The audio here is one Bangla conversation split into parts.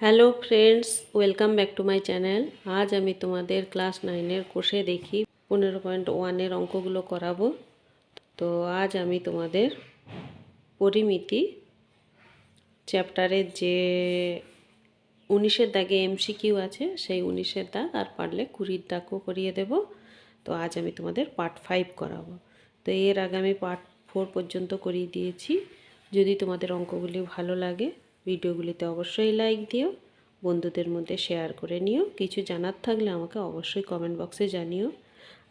Hello friends, welcome back to my channel. আজ আমি তোমাদের ক্লাস নাইনের কোষে দেখি পনেরো পয়েন্ট ওয়ানের অঙ্কগুলো করাবো। তো আজ আমি তোমাদের পরিমিতি চ্যাপ্টারের যে উনিশের দাগে এমসিকিউ আছে, সেই উনিশের দাগ আর পারলে কুড়ির দাগও করিয়ে দেব। তো আজ আমি তোমাদের পার্ট ফাইভ করাবো। তো এর আগে আমি পার্ট ফোর পর্যন্ত করিয়ে দিয়েছি। যদি তোমাদের অঙ্কগুলি ভালো লাগে ভিডিওগুলিতে অবশ্যই লাইক দিও, বন্ধুদের মধ্যে শেয়ার করে নিও, কিছু জানার থাকলে আমাকে অবশ্যই কমেন্ট বক্সে জানিও।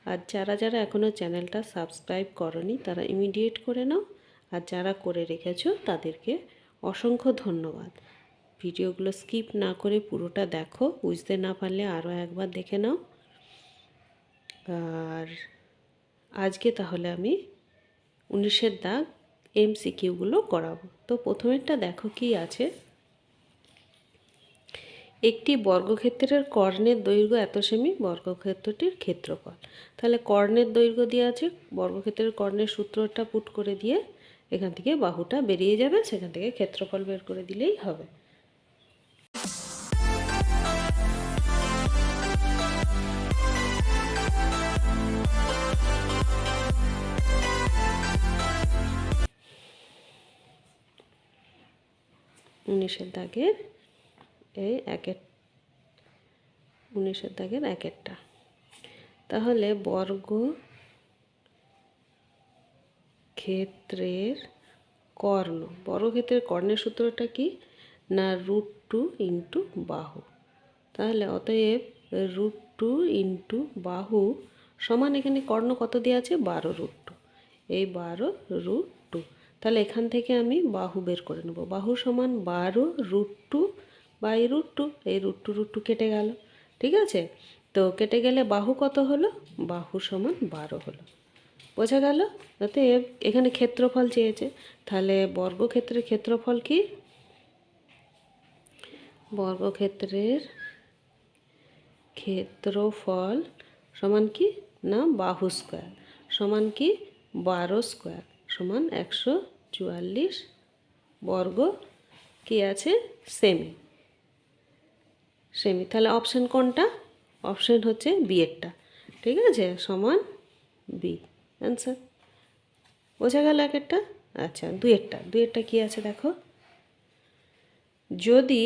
আর যারা যারা এখনও চ্যানেলটা সাবস্ক্রাইব করনি, তারা ইমিডিয়েট করে নাও। আর যারা করে রেখেছো, তাদেরকে অসংখ্য ধন্যবাদ। ভিডিওগুলো স্কিপ না করে পুরোটা দেখো, বুঝতে না পারলে আরও একবার দেখে নাও। আর আজকে তাহলে আমি উনিশের দাগ এমসিকিউগুলো করাবো। তো প্রথমেরটা দেখো কি আছে। একটি বর্গক্ষেত্রের কর্ণের দৈর্ঘ্য এত সেমি, বর্গক্ষেত্রটির ক্ষেত্রফল। তাহলে কর্ণের দৈর্ঘ্য দিয়ে আছে, বর্গক্ষেত্রের কর্ণের সূত্রটা পুট করে দিয়ে এখান থেকে বাহুটা বেরিয়ে যাবে, সেখান থেকে ক্ষেত্রফল বের করে দিলেই হবে। উনিশের দাগের এই একের, উনিশের দাগের একেরটা। তাহলে বর্গ ক্ষেত্রের কর্ণ বর্গক্ষেত্রের কর্ণের সূত্রটা কি? না রুট টু ইন্টু বাহু। তাহলে অতএব রুট টু ইন্টু বাহু সমান এখানে কর্ণ কত দেওয়া আছে? বারো রুট টু। এই বারো রুট তাহলে এখান থেকে আমি বাহু বের করে নেব। বাহু সমান বারো root two by root two. এই রুট টু রুট টু কেটে গেল, ঠিক আছে? তো কেটে গেলে বাহু কত হলো? বাহু সমান বারো হলো। বোঝা গেল? যাতে এখানে ক্ষেত্রফল চেয়েছে। তাহলে বর্গক্ষেত্রের ক্ষেত্রফল কি? বর্গক্ষেত্রের ক্ষেত্রফল সমান কি? না, বাহু স্কোয়ার সমান কি? বারো স্কোয়ার সমান একশো চুয়াল্লিশ বর্গ, কি আছে? সেমি। সেমি, তাহলে অপশান কোনটা? অপশান হচ্ছে বিয়েরটা ঠিক আছে? সমান বি অ্যান্সার বোঝা গেল এক একটা? আচ্ছা দুয়েরটা দুয়েরটা কী আছে দেখো? যদি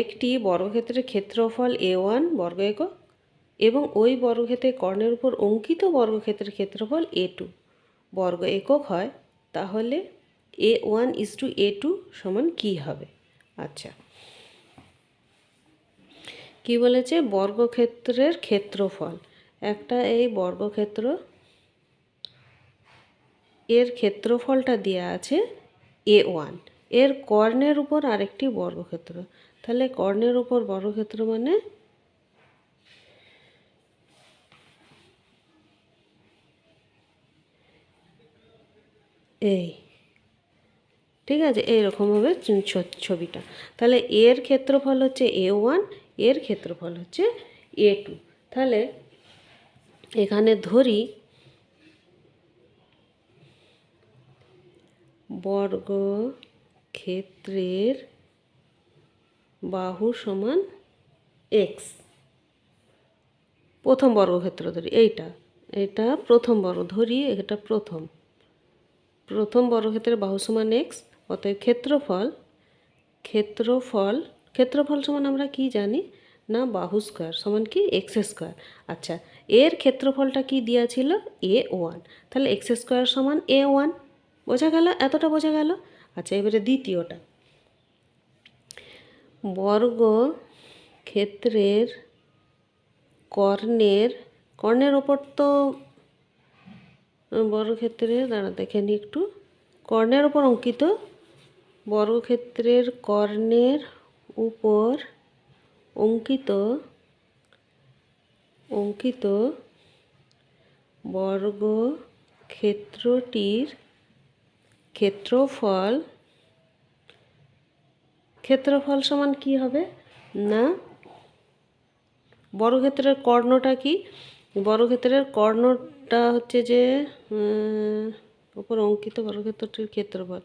একটি বর্গক্ষেত্রের ক্ষেত্রফল এ ওয়ান বর্গ একক এবং ওই বর্গক্ষেত্রের কর্ণের উপর অঙ্কিত বর্গক্ষেত্রের ক্ষেত্রফল এ টু বর্গ একক হয়, তাহলে A one is to A two সমান কী হবে? আচ্ছা। কি বলেছে? বর্গক্ষেত্রের ক্ষেত্রফল। একটা এই বর্গক্ষেত্র, এর ক্ষেত্রফলটা দেওয়া আছে এ ওয়ানের কর্ণের উপর আরেকটি বর্গক্ষেত্র। তাহলে কর্ণের উপর বর্গক্ষেত্র মানে? এই। ঠিক আছে? এইরকম হবে ছবিটা। তাহলে এর ক্ষেত্রফল হচ্ছে এ ওয়ান, এর ক্ষেত্রফল হচ্ছে এ টু। তাহলে এখানে ধরি বর্গ ক্ষেত্রের বাহু সমান এক্স। প্রথম বর্গক্ষেত্র ধরি, এইটা। এটা প্রথম বর্গ, ধরি এটা প্রথম। প্রথম বর্গক্ষেত্রের বাহু সমান এক্স অতএব ক্ষেত্রফল ক্ষেত্রফল ক্ষেত্রফল সমান আমরা কি জানি? না, বাহু স্কোয়ার সমান কি? এক্স স্কোয়ার আচ্ছা এর ক্ষেত্রফলটা কি দেওয়া ছিল? এ ওয়ান তাহলে এক্স স্কোয়ার সমান এ ওয়ান বোঝা গেল? এতটা বোঝা গেল? আচ্ছা এবারে দ্বিতীয়টা। বর্গ ক্ষেত্রের কর্ণের কর্ণের ওপর তো বর্গক্ষেত্রে দাঁড়া দেখে নি একটু। কর্ণের ওপর অঙ্কিত বর্গক্ষেত্রের কর্ণের উপর অঙ্কিত অঙ্কিত বর্গ ক্ষেত্রটির ক্ষেত্রফল ক্ষেত্রফল সমান কি হবে? না। বর্গক্ষেত্রের কর্ণটা কি? বর্গক্ষেত্রের কর্ণটা হচ্ছে যে উপর অঙ্কিত বর্গক্ষেত্রটির ক্ষেত্রফল।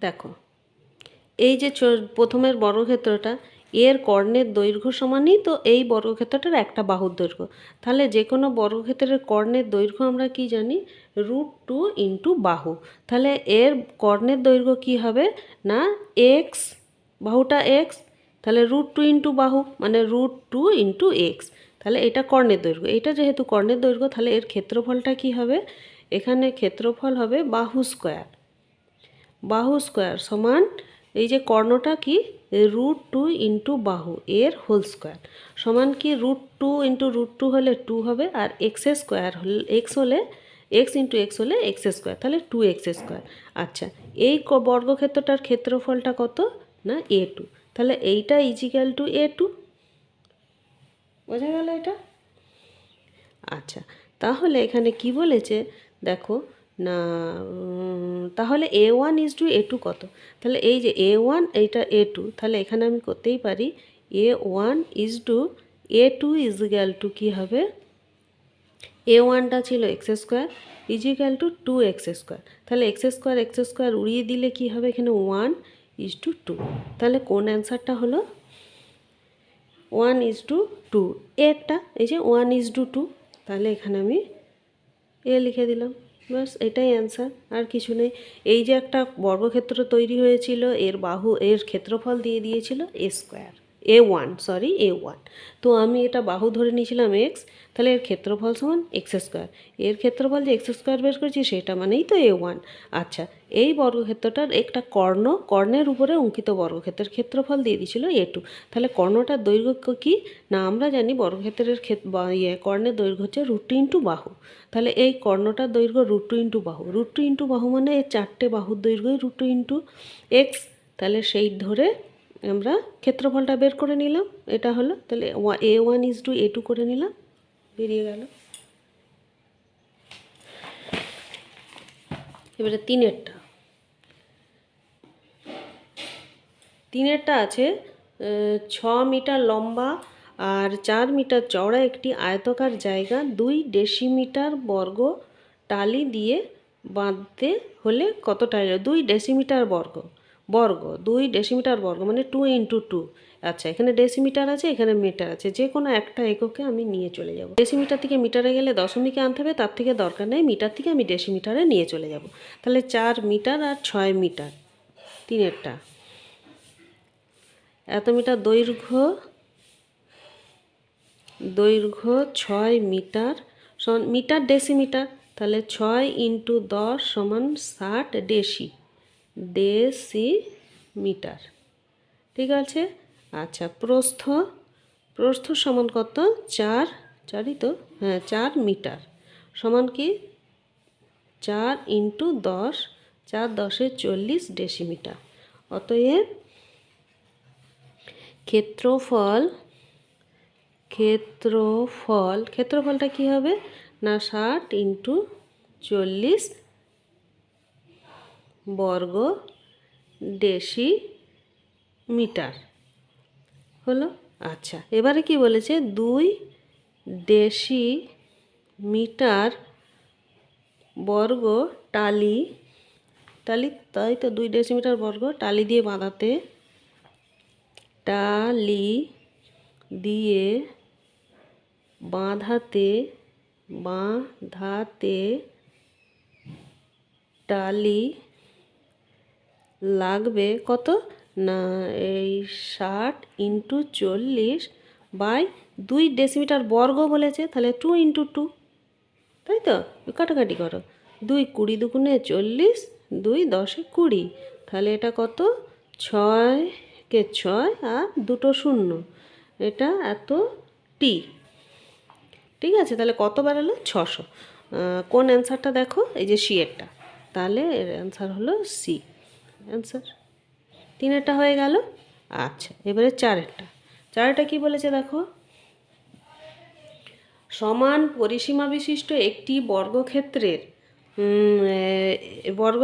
দেখো, এই যে প্রথমের বর্গক্ষেত্রটা, এর কর্ণের দৈর্ঘ্য সমানই তো এই বর্গক্ষেত্রটার একটা বাহুর দৈর্ঘ্য। তাহলে যে কোনো বর্গক্ষেত্রের কর্ণের দৈর্ঘ্য আমরা কি জানি? রুট টু ইন্টু বাহু। তাহলে এর কর্ণের দৈর্ঘ্য কি হবে? না, এক্স, বাহুটা এক্স, তাহলে রুট টু ইন্টু বাহু মানে রুট টু ইন্টু এক্স। তাহলে এটা কর্ণের দৈর্ঘ্য। এটা যেহেতু কর্ণের দৈর্ঘ্য, তাহলে এর ক্ষেত্রফলটা কি হবে? এখানে ক্ষেত্রফল হবে বাহু স্কোয়ার। বাহু স্কোয়ার সমান এই যে কর্ণটা কি? রুট টু ইন্টু বাহু, এর হোল স্কোয়ার। সমান কি? Root two into root two হলে টু হবে আর এক্স স্কোয়ার হলে, এক্স হলে, এক্স ইন্টু এক্স হলে এক্স স্কোয়ার, তাহলে টু এক্স স্কোয়ার। আচ্ছা এই বর্গক্ষেত্রটার ক্ষেত্রফলটা কত? না, এ টু। তাহলে এইটা ইজিক্যাল টু এ টু। বোঝা গেল এটা? আচ্ছা তাহলে এখানে কি বলেছে? দেখো না তাহলে A one is to A two কত? তাহলে এই যে এ ওয়ান এইটা এ টু তাহলে এখানে আমি করতেই পারি A one is to A two is equal to কী হবে? এ ওয়ানটা ছিল X square is is equal to two X square তাহলে এক্স স্কোয়ার এক্স স্কোয়ার উড়িয়ে দিলে কি হবে এখানে ওয়ান ইজ টু টু তাহলে কোন অ্যান্সারটা হলো? ওয়ান ইজ টু টু এরটা, এই যে ওয়ান ইজ টু টু তাহলে এখানে আমি এ লিখে দিলাম। ব্যাস, এটাই অ্যান্সার আর কিছু নেই। এই যে একটা বর্গক্ষেত্র তৈরি হয়েছিল, এর বাহু, এর ক্ষেত্রফল দিয়ে দিয়েছিল A square A one sorry A one তো আমি এটা বাহু ধরে নিয়েছিলাম এক্স তাহলে এর ক্ষেত্রফল সমান এক্স স্কোয়ার এর ক্ষেত্রফল যে এক্স স্কোয়ার বের করেছি, সেটা মানেই তো এ ওয়ান আচ্ছা এই বর্গক্ষেত্রটার একটা কর্ণ, কর্ণের উপরে অঙ্কিত বর্গক্ষেত্রের ক্ষেত্রফল দিয়ে দিয়েছিল এ টু তাহলে কর্ণটার দৈর্ঘ্য কি? না, আমরা জানি বর্গক্ষেত্রের ইয়ে কর্ণের দৈর্ঘ্য হচ্ছে রুট টু ইন্টু বাহু. তাহলে এই কর্ণটার দৈর্ঘ্য রুট টু ইন্টু বাহু. রুট টু ইন্টু বাহু মানে এর চারটে বাহুর দৈর্ঘ্যই রুট টু ইন্টু এক্স তাহলে সেই ধরে আমরা ক্ষেত্রফলটা বের করে নিলাম। এটা হলো, তাহলে A one is to A two করে নিলাম। বেরিয়ে গেল। এবারে তিনেরটা। তিনেরটা আছে ছ মিটার লম্বা আর চার মিটার চওড়া একটি আয়তকার জায়গা। দুই ডেসিমিটার বর্গ টালি দিয়ে বাঁধতে হলে কত টাইল দুই ডেসিমিটার বর্গ। বর্গ, দুই ডেসিমিটার বর্গ মানে টু ইন্টু টু আচ্ছা এখানে ডেসিমিটার আছে, এখানে মিটার আছে, যে কোনো একটা এককে আমি নিয়ে চলে যাব। ডেসিমিটার থেকে মিটারে গেলে দশমিকে আনতে হবে, তার থেকে দরকার নেই, মিটার থেকে আমি ডেসিমিটারে নিয়ে চলে যাব। তাহলে চার মিটার আর ছয় মিটার, তিনেরটা। এত মিটার দৈর্ঘ্য দৈর্ঘ্য ছয় মিটার মিটার ডেসিমিটার, তাহলে ছয় ইন্টু দশ সমান ষাট ডেসি। ডেসি মিটার ঠিক আছে? আচ্ছা প্রস্থ প্রস্থ সমান কত? চার, চারই তো? হ্যাঁ চার মিটার। সমান কি? চার ইন্টু দশ, চার দশে চল্লিশ ডেসিমিটার। অতএব ক্ষেত্রফল ক্ষেত্রফল, ক্ষেত্রফলটা কি হবে? না, ষাট ইন্টু চল্লিশ বর্গ ডেসি মিটার। হলো? আচ্ছা এবারে কি বলেছে? দুই ডেসি মিটার বর্গ টালি টালি, তাই তো দুই ডেসিমিটার বর্গ টালি দিয়ে বাঁধাতে, টালি দিয়ে বাঁধাতে বাঁধাতে, টালি লাগবে কত? না, এই ষাট ইন্টু চল্লিশ বাই দুই ডেসিমিটার বর্গ বলেছে, তাহলে টু ইন্টু টু তাই তো? কাটাকাটি করো। দুই কুড়ি দুগুণে চল্লিশ, দুই দশে কুড়ি। তাহলে এটা কত? ছয় কে ছয় আর দুটো শূন্য। এটা এত টি ঠিক আছে, তাহলে কত বেরোলো ছশো। কোন অ্যান্সারটা দেখো? এই যে সি এরটা। তাহলে এর অ্যান্সার হলো সি অ্যান্সার তিনেরটা হয়ে গেল? আচ্ছা এবারে চারেরটা। চারেরটা কি বলেছে দেখো? সমান পরিসীমা বিশিষ্ট একটি বর্গক্ষেত্রের বর্গ,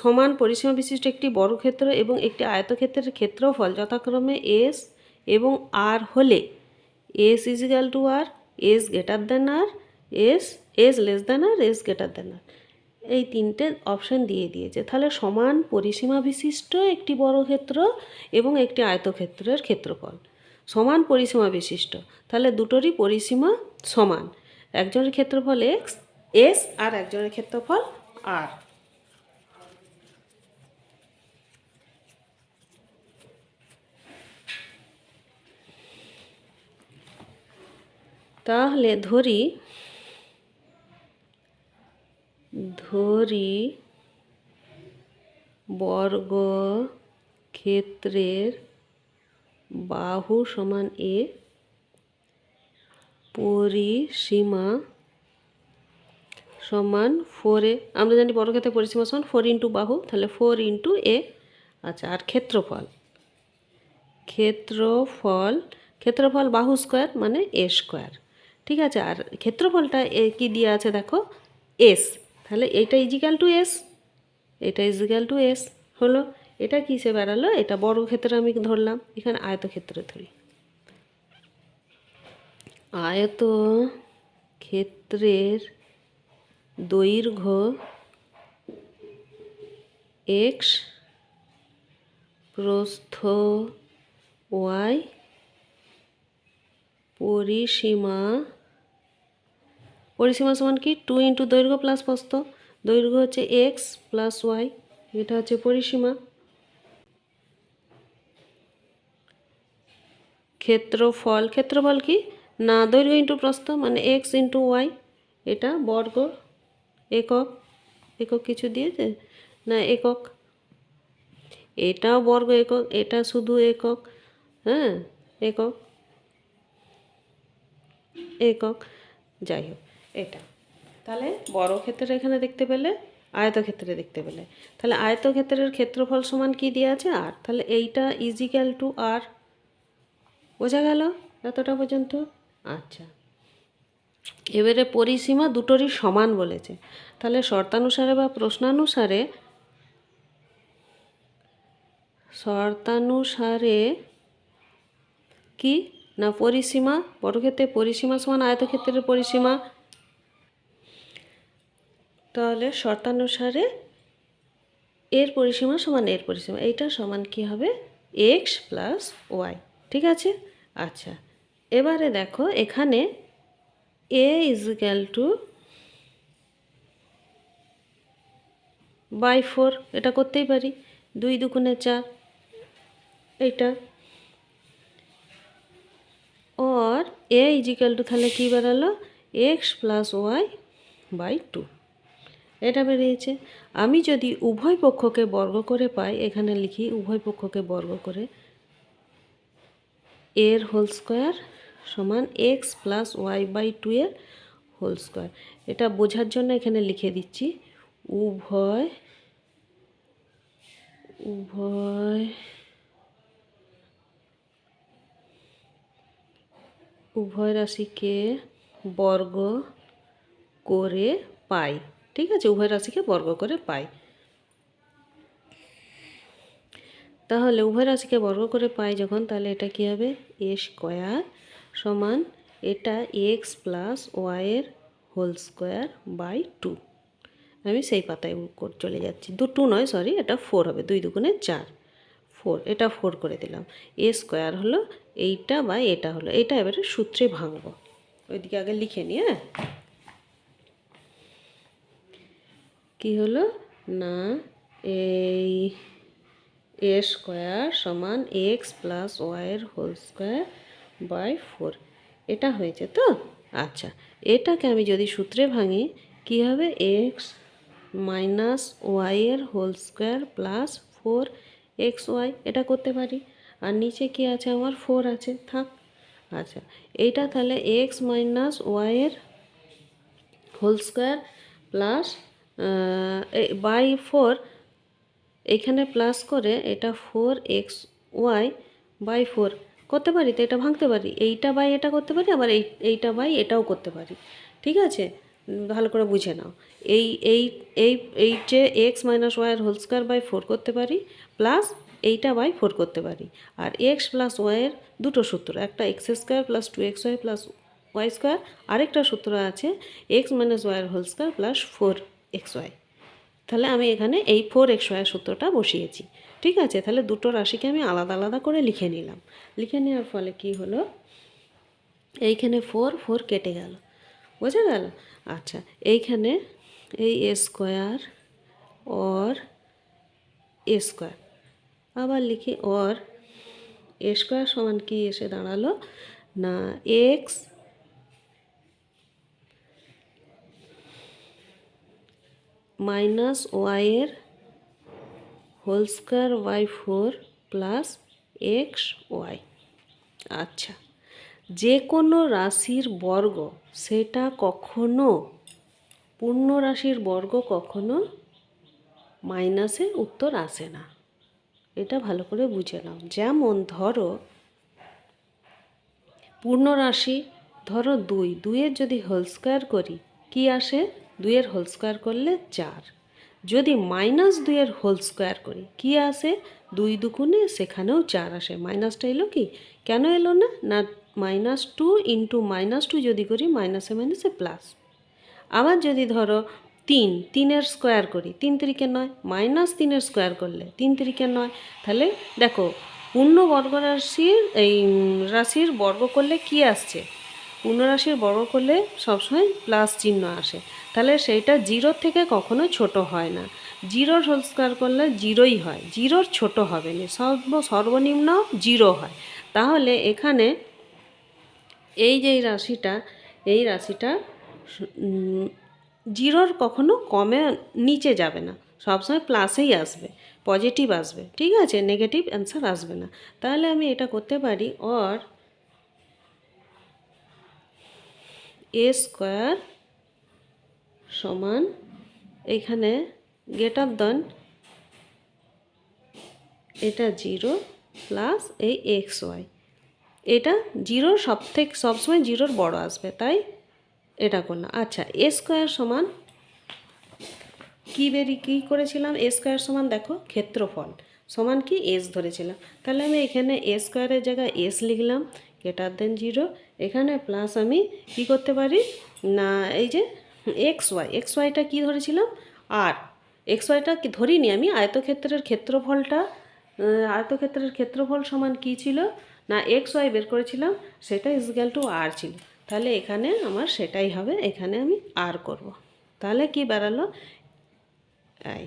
সমান পরিসীমা বিশিষ্ট একটি বর্গক্ষেত্র এবং একটি আয়তক্ষেত্রের ক্ষেত্রফল যথাক্রমে এস এবং আর হলে S is equal to R S greater than R S S less than R S greater than R এই তিনটে অপশান দিয়ে দিয়েছে। তাহলে সমান পরিসীমা বিশিষ্ট একটি বড় ক্ষেত্র এবং একটি আয়তক্ষেত্রের ক্ষেত্রফল। সমান পরিসীমা বিশিষ্ট। তাহলে দুটোরই পরিসীমা সমান। একজনের ক্ষেত্রফল এক্স এস আর একজনের ক্ষেত্রফল আর তাহলে ধরি ধরি বর্গ ক্ষেত্রের বাহু সমান এ পরিসীমা সমান ফোর এ। আমরা জানি বর্গক্ষেত্রের পরিসীমা সমান ফোর ইন্টু বাহু, তাহলে ফোর ইন্টু এ আচ্ছা আর ক্ষেত্রফল? ক্ষেত্রফল ক্ষেত্রফল বাহু স্কোয়ার মানে এ স্কোয়ার ঠিক আছে, আর ক্ষেত্রফলটা এ কী দিয়ে আছে দেখো? এস তাহলে এটা ইজিক্যাল টু এস এটা ইজিক্যাল টু এস হলো, এটা কিসে বেড়ালো? এটা বর্গক্ষেত্রে আমি ধরলাম, এখানে আয়তক্ষেত্রে ধরি। আয়ত ক্ষেত্রের দৈর্ঘ্য এক্স প্রস্থ ওয়াই পরিসীমা পরিসীমা সমান কি? টু ইন্টু দৈর্ঘ্য প্লাস প্রস্থ দৈর্ঘ্য হচ্ছে এক্স প্লাস ওয়াই এটা হচ্ছে পরিসীমা। ক্ষেত্রফল। ক্ষেত্রফল কি? না, দৈর্ঘ্য ইন্টু প্রস্থ মানে এক্স ইন্টু ওয়াই এটা বর্গ একক। একক কিছু দিয়েছে না, একক। এটাও বর্গ একক, এটা শুধু একক। হ্যাঁ একক। একক। যাই হোক। এটা। তাহলে বড় ক্ষেত্রে এখানে দেখতে পেলে আয়তক্ষেত্রে দেখতে পেলে। তাহলে আয়তক্ষেত্রের ক্ষেত্রফল সমান কি দিয়ে আছে? আর। তাহলে এইটা ইজিক্যাল টু আর বোঝা গেল এতটা পর্যন্ত? আচ্ছা। এবারে পরিসীমা দুটোরই সমান বলেছে। তাহলে শর্তানুসারে বা প্রশ্নানুসারে, শর্তানুসারে কি? না, পরিসীমা, বর্গক্ষেত্রে পরিসীমা সমান, আয়তক্ষেত্রের পরিসীমা তাহলে শর্তানুসারে এর পরিসীমা সমান এর পরিসীমা। এইটা সমান কি হবে? এক্স প্লাস ওয়াই ঠিক আছে? আচ্ছা। এবারে দেখো, এখানে A is equal to by four এটা করতেই পারি। দুই দুগুণে চার। এইটা। और এ ইজিক্যাল টু তাহলে কী বেরালো X plus Y by two এটা বেরিয়েছে। আমি যদি উভয় পক্ষকে বর্গ করে পাই, এখানে লিখি উভয় পক্ষকে বর্গ করে, এর হোল স্কোয়ার সমান X plus Y by two এর হোল স্কোয়ার এটা বোঝার জন্য এখানে লিখে দিচ্ছি, উভয় উভয় উভয় রাশিকে বর্গ করে পাই। ঠিক আছে? উভয় রাশিকে বর্গ করে পাই। তাহলে উভয় রাশিকে বর্গ করে পাই যখন, তাহলে এটা কী হবে? এ স্কোয়ার সমান এটা এক্স প্লাস ওয়াইয়ের হোল স্কোয়ার বাই টু। আমি সেই পাতায় চলে যাচ্ছি। দু টু নয়, সরি, এটা ফোর হবে, দুই দুগুণে চার। ফোর, এটা ফোর করে দিলাম। এ স্কোয়ার হলো এইটা বা এটা হলো। এটা এবারে সূত্রে ভাঙব। ওইদিকে আগে লিখে নিয়ে হ্যাঁ কী হলো? না, এই এ স্কোয়ার সমান এক্স প্লাস ওয়াইয়ের হোল স্কোয়ার বাই ফোর। এটা হয়েছে তো? আচ্ছা এটাকে আমি যদি সূত্রে ভাঙি, কী হবে? এক্স মাইনাস ওয়াইয়ের whole square plus four X Y, এটা করতে পারি। আর নিচে কি আছে? আমার ফোর আছে, থাক। আচ্ছা এইটা তাহলে এক্স মাইনাস ওয়াইয়ের whole square plus by four এখানে প্লাস করে এটা four X Y by four করতে পারি তো? এটা ভাঙতে পারি। এইটা বাই এটা করতে পারি, আবার এই, এইটা বাই এটাও করতে পারি। ঠিক আছে? ভালো করে বুঝে নাও। এই এই এই এই যে এক্স মাইনাস ওয়াইয়ের হোল স্কোয়ার বাই ফোর করতে পারি প্লাস এইটা বাই ফোর করতে পারি। আর এক্স প্লাস ওয়াইয়ের দুটো সূত্র, একটা X square plus two X Y plus Y square আরেকটা সূত্র আছে এক্স মাইনাস ওয়াইয়ের whole square plus four X Y তাহলে আমি এখানে এই ফোর এক্স ওয়াই সূত্রটা বসিয়েছি। ঠিক আছে? তাহলে দুটো রাশিকে আমি আলাদা আলাদা করে লিখে নিলাম। লিখে নেওয়ার ফলে কি হলো? এইখানে ফোর ফোর কেটে গেল। বোঝা গেল? আচ্ছা এইখানে এই A square or A square আবার লিখি অর এ স্কোয়ার সমান কি এসে দাঁড়াল? না এক্স মাইনাস ওয়াইয়ের whole square Y four plus X Y. আচ্ছা যে কোনো রাশির বর্গ, সেটা কখনো, পূর্ণ রাশির বর্গ কখনো মাইনাসে উত্তর আসে না। এটা ভালো করে বুঝে নাও। যেমন ধরো, পূর্ণ রাশি, ধরো দুই, দুইয়ের যদি হোল স্কোয়ার করি, কি আসে? দুইয়ের হোল স্কোয়ার করলে চার। যদি মাইনাস দুইয়ের হোল স্কোয়ার করি, কি আসে? দুই দুগুণে সেখানেও চার আসে। মাইনাসটা এলো কি? কেন এলো না? না minus two into minus two যদি করি মাইনাসে মাইনাসে প্লাস আবার যদি ধরো তিন, তিনের স্কোয়ার করি, তিন তিরিকে নয় মাইনাস তিনের স্কোয়ার করলে তিন তিরিকে নয়। তাহলে দেখো, পূর্ণ বর্গ রাশির, এই রাশির বর্গ করলে কি আসছে? পূর্ণ রাশির বর্গ করলে সবসময় প্লাস চিহ্ন আসে। তাহলে সেইটা জিরোর থেকে কখনো ছোট হয় না। জিরোর হোল স্কোয়ার করলে জিরোই হয়। জিরোর ছোট হবে না। সর্ব সর্বনিম্ন জিরো হয়। তাহলে এখানে এই যে রাশিটা, এই রাশিটা জিরোর কখনো কমে নিচে যাবে না। সবসময় প্লাসেই আসবে। পজিটিভ আসবে। ঠিক আছে? নেগেটিভ অ্যান্সার আসবে না। তাহলে আমি এটা করতে পারি অর এ স্কোয়ার সমান, এখানে গেটার দেন এটা জিরো প্লাস এই এক্স ওয়াই এটা জিরোর সব থেকে সবসময় জিরোর বড় আসবে, তাই এটা করলাম। আচ্ছা এ স্কোয়ার সমান কী বেরি, কী করেছিলাম? এ স্কোয়ার সমান দেখো, ক্ষেত্রফল। সমান কি? এস ধরেছিলাম। তাহলে আমি এখানে এ স্কোয়ারের জায়গায় এস লিখলাম গ্রেটার দেন জিরো এখানে প্লাস আমি কি করতে পারি? না, এই যে এক্স ওয়াই এক্স ওয়াইটা কী ধরেছিলাম? আর এক্স ওয়াইটা ধরিনি আমি? আয়তক্ষেত্রের ক্ষেত্রফলটা আয়তক্ষেত্রের ক্ষেত্রফল সমান কি ছিল? না এক্স ওয়াই বের করেছিলাম, সেটা ইজগাল টু আর ছিল। তাহলে এখানে আমার সেটাই হবে, এখানে আমি আর করব। তাহলে কি বেরালো? এই,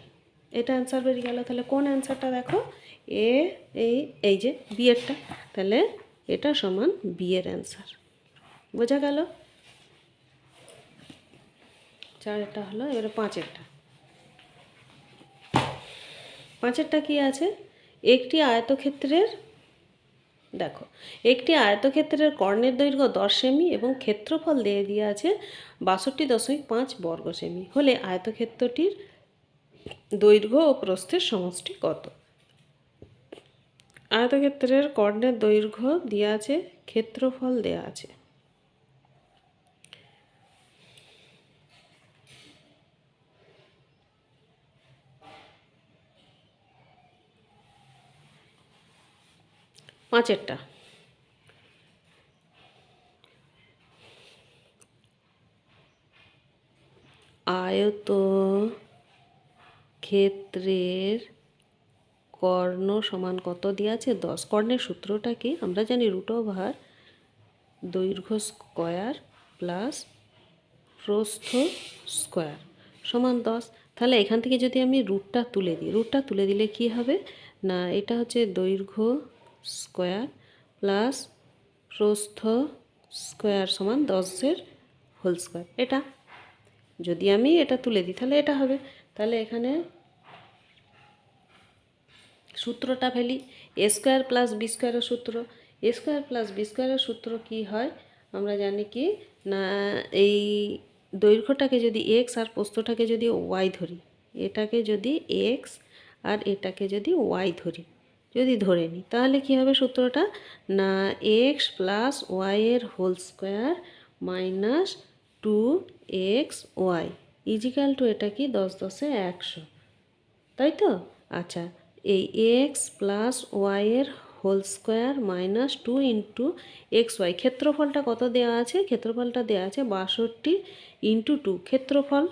এটা অ্যান্সার বেরিয়ে গেল। তাহলে কোন অ্যান্সারটা দেখো? এ এই এই যে বিয়েরটা তাহলে এটা সমান বিয়ের অ্যান্সার বোঝা গেল? চারেরটা হলো, এবারে পাঁচেরটা। পাঁচেরটা কি আছে? একটি আয়তক্ষেত্রের, দেখো, একটি আয়তক্ষেত্রের কর্ণের দৈর্ঘ্য দশ সেমি এবং ক্ষেত্রফল দিয়ে দিয়ে আছে বাষট্টি দশমিক পাঁচ বর্গ সেমি। হলে আয়তক্ষেত্রটির দৈর্ঘ্য ও প্রস্থের সমষ্টি কত? আয়তক্ষেত্রের কর্ণের দৈর্ঘ্য দেওয়া আছে, ক্ষেত্রফল দেওয়া আছে। পাঁচেরটা। আয়ত ক্ষেত্রের কর্ণ সমান কত দেওয়া আছে দশ। কর্ণের সূত্রটা কি? আমরা জানি রুট ওভার দৈর্ঘ্য স্কোয়ার প্লাস প্রস্থ স্কোয়ার সমান দশ। তাহলে এখান থেকে যদি আমি রুটটা তুলে দিই রুটটা তুলে দিলে কি হবে? না, এটা হচ্ছে দৈর্ঘ্য স্কোয়ার প্লাস প্রস্থ স্কোয়ার সমান দশের হোল স্কোয়ার। এটা। যদি আমি এটা তুলে দিই, তাহলে এটা হবে। তাহলে এখানে সূত্রটা ফেলি। এ স্কোয়ার প্লাস বি স্কোয়ারের সূত্র। এ স্কোয়ার প্লাস বি স্কোয়ারের সূত্র কি হয়? আমরা জানি কি, না, এই দৈর্ঘ্যটাকে যদি এক্স আর পোস্তটাকে যদি ওয়াই ধরি, এটাকে যদি এক্স আর এটাকে যদি ওয়াই ধরি যদি ধরে নিই, তাহলে কী হবে সূত্রটা? না এক্স প্লাস ওয়াইয়ের whole square minus two X Y is equal to এটা কি? দশ দশে একশো। তাই তো? আচ্ছা এই এক্স প্লাস ওয়াইয়ের whole square minus two into X Y ক্ষেত্রফলটা কত দেওয়া আছে? ক্ষেত্রফলটা দেওয়া আছে বাষট্টি ইন্টু টু ক্ষেত্রফল।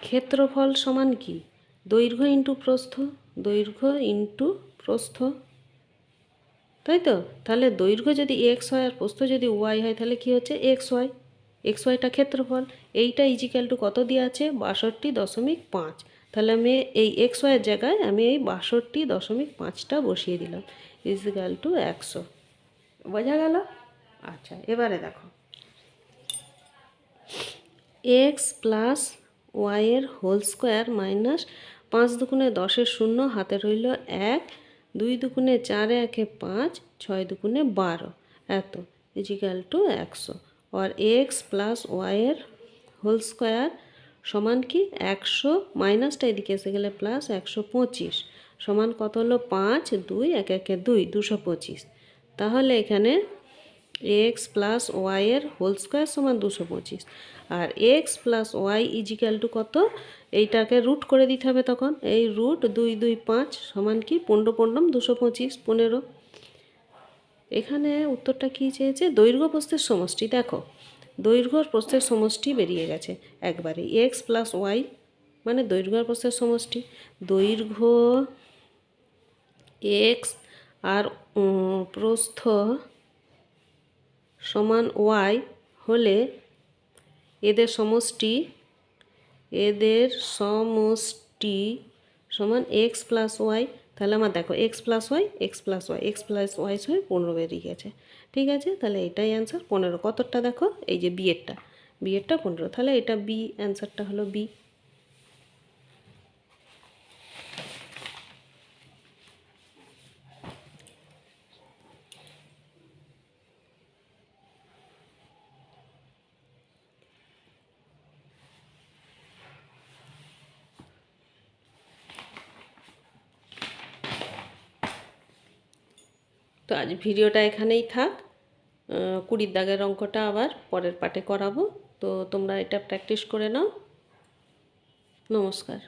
ক্ষেত্রফল সমান কি? দৈর্ঘ্য ইন্টু প্রস্থ, দৈর্ঘ্য ইন্টু প্রস্থ। তাই তো তাহলে দৈর্ঘ্য যদি এক্স হয় আর প্রস্থ যদি ওয়াই হয়, তাহলে কি হচ্ছে? এক্স ওয়াই এক্স ওয়াইটা ক্ষেত্রফল। এইটা ইজিক্যাল টু কত দিয়ে আছে? বাষট্টি দশমিক পাঁচ। তাহলে আমি এই এক্স ওয়াইয়ের জায়গায় আমি এই বাষট্টি দশমিক পাঁচটা বসিয়ে দিলাম। ইজিক্যাল টু একশো। বোঝা গেল? আচ্ছা এবারে দেখো। এক্স প্লাস ওয়াইয়ের হোল স্কোয়ার মাইনাস পাঁচ দুগুণে দশের শূন্য, হাতে রইল এক, দুই দুগুণে চারে একে পাঁচ, ছয় দুগুণে বারো। এত, ইজিক্যাল টু একশো। আর এক্স প্লাস ওয়াইয়ের হোল স্কোয়ার সমান কি একশো, মাইনাসটা এদিকে এসে গেলে প্লাস একশো পঁচিশ। সমান কত হলো পাঁচ, দুই, এক, একে দুই, দুশো পঁচিশ। তাহলে এখানে এক্স প্লাস ওয়াইয়ের হোল স্কোয়ার সমান দুশো পঁচিশ। আর X plus Y is equal to কত? এইটাকে রুট করে দিতে হবে তখন। এই রুট দুই দুই পাঁচ সমান কি? পনেরো পনেরো, দুশো পঁচিশ, পনেরো। এখানে উত্তরটা কী চেয়েছে? দৈর্ঘ্য প্রস্থের সমষ্টি। দেখো, দৈর্ঘ্য প্রস্থের সমষ্টি বেরিয়ে গেছে একবারে। এক্স প্লাস ওয়াই মানে দৈর্ঘ্য প্রস্থের সমষ্টি। দৈর্ঘ্য এক্স আর প্রস্থ সমান ওয়াই হলে এদের সমষ্টি এদের সমষ্টি সমান এক্স প্লাস ওয়াই তাহলে আমার দেখো X plus Y X plus Y X plus Y সবাই পনেরো বেরিয়ে গেছে। ঠিক আছে? তাহলে এটাই অ্যান্সার পনেরো। কতটা দেখো? এই যে বিয়েরটা বিয়েরটা পনেরো। তাহলে এটা বি অ্যান্সারটা হলো বি তো আজ ভিডিওটা এখানেই থাক। কুড়ির দাগের অঙ্কটা আবার পরের পাটে করাবো। তো তোমরা এটা প্র্যাকটিস করে নাও। নমস্কার।